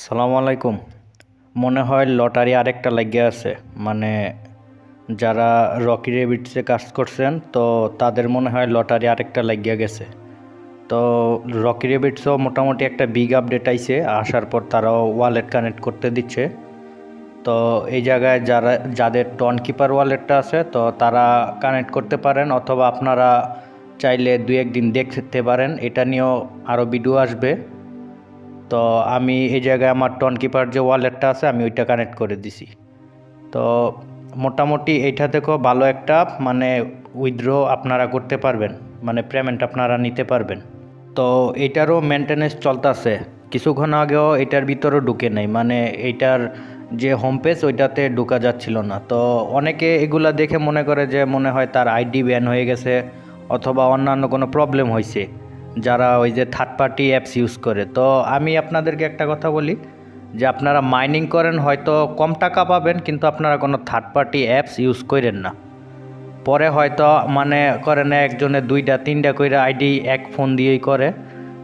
সালাম আলাইকুম। মনে হয় লটারি আরেকটা লাগিয়ে আছে। মানে যারা রকি রেবিটসে কাজ করছেন, তো তাদের মনে হয় লটারি আরেকটা লাগিয়ে গেছে। তো রকি রেবিটসও মোটামুটি একটা বিগ আপডেট আইছে, আসার পর তারাও ওয়ালেট কানেক্ট করতে দিচ্ছে। তো এই জায়গায় যারা, যাদের টন কিপার ওয়ালেটটা আছে, তো তারা কানেক্ট করতে পারেন, অথবা আপনারা চাইলে দু একদিন দেখতে পারেন। এটা নিয়েও আরও ভিডিও আসবে। তো আমি এই জায়গায় আমার টন কিপার যে ওয়ালেটটা আছে, আমি ওইটা কানেক্ট করে দিছি। তো মোটামুটি এইটা থেকেও ভালো একটা মানে উইথড্র আপনারা করতে পারবেন মানে পেমেন্ট আপনারা নিতে পারবেন। তো এটারও মেনটেনেন্স চলতেছে। কিছুক্ষণ আগেও এটার ভিতরেও ঢুকে নেই মানে এইটার যে হোম পেজ ওইটাতে ঢুকা যাচ্ছিল না। তো অনেকে এগুলা দেখে মনে করে যে মনে হয় তার আইডি ব্যান হয়ে গেছে, অথবা অন্যান্য কোনো প্রবলেম হয়েছে যারা ওই যে থার্ড পার্টি অ্যাপস ইউজ করে, তো আমি আপনাদেরকে একটা কথা বলি যে আপনারা মাইনিং করেন হয়তো কম টাকা পাবেন, কিন্তু আপনারা কোনো থার্ড পার্টি অ্যাপস ইউজ করেন না। পরে হয়তো মানে করেন একজনে দুইটা, তিনটা কইরা আইডি এক ফোন দিয়েই করে।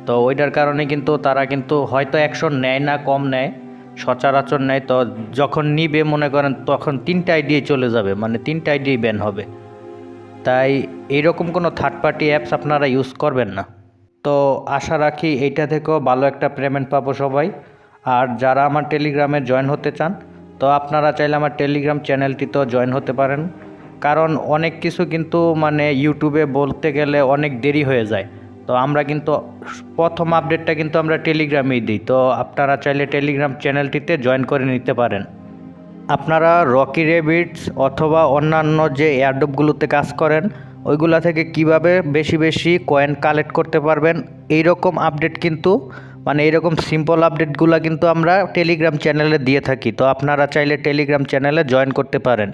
তো ওইটার কারণে কিন্তু তারা কিন্তু হয়তো অ্যাকশন নেয় না, কম নেয়, সচরাচর নেয়। তো যখন নিবে মনে করেন, তখন তিনটা আইডি চলে যাবে মানে তিনটা আইডি ব্যান হবে। তাই এইরকম কোনো থার্ড পার্টি অ্যাপস আপনারা ইউজ করবেন না। তো আশা রাখি এইটা থেকেও ভালো একটা পেমেন্ট পাবো সবাই। আর যারা আমার টেলিগ্রামে জয়েন হতে চান, তো আপনারা চাইলে আমার টেলিগ্রাম চ্যানেলটিতেও জয়েন হতে পারেন। কারণ অনেক কিছু কিন্তু মানে ইউটিউবে বলতে গেলে অনেক দেরি হয়ে যায়। তো আমরা কিন্তু প্রথম আপডেটটা কিন্তু আমরা টেলিগ্রামেই দিই। তো আপনারা চাইলে টেলিগ্রাম চ্যানেলটিতে জয়েন করে নিতে পারেন। আপনারা রকি রেবিটস অথবা অন্যান্য যে এয়ারডপগুলোতে কাজ করেন ওইগুলা থেকে কীভাবে বেশি বেশি কয়েন কালেক্ট করতে পারবেন এই রকম আপডেট কিন্তু মানে এইরকম সিম্পল আপডেটগুলো কিন্তু আমরা টেলিগ্রাম চ্যানেলে দিয়ে থাকি। তো আপনারা চাইলে টেলিগ্রাম চ্যানেলে জয়েন করতে পারেন।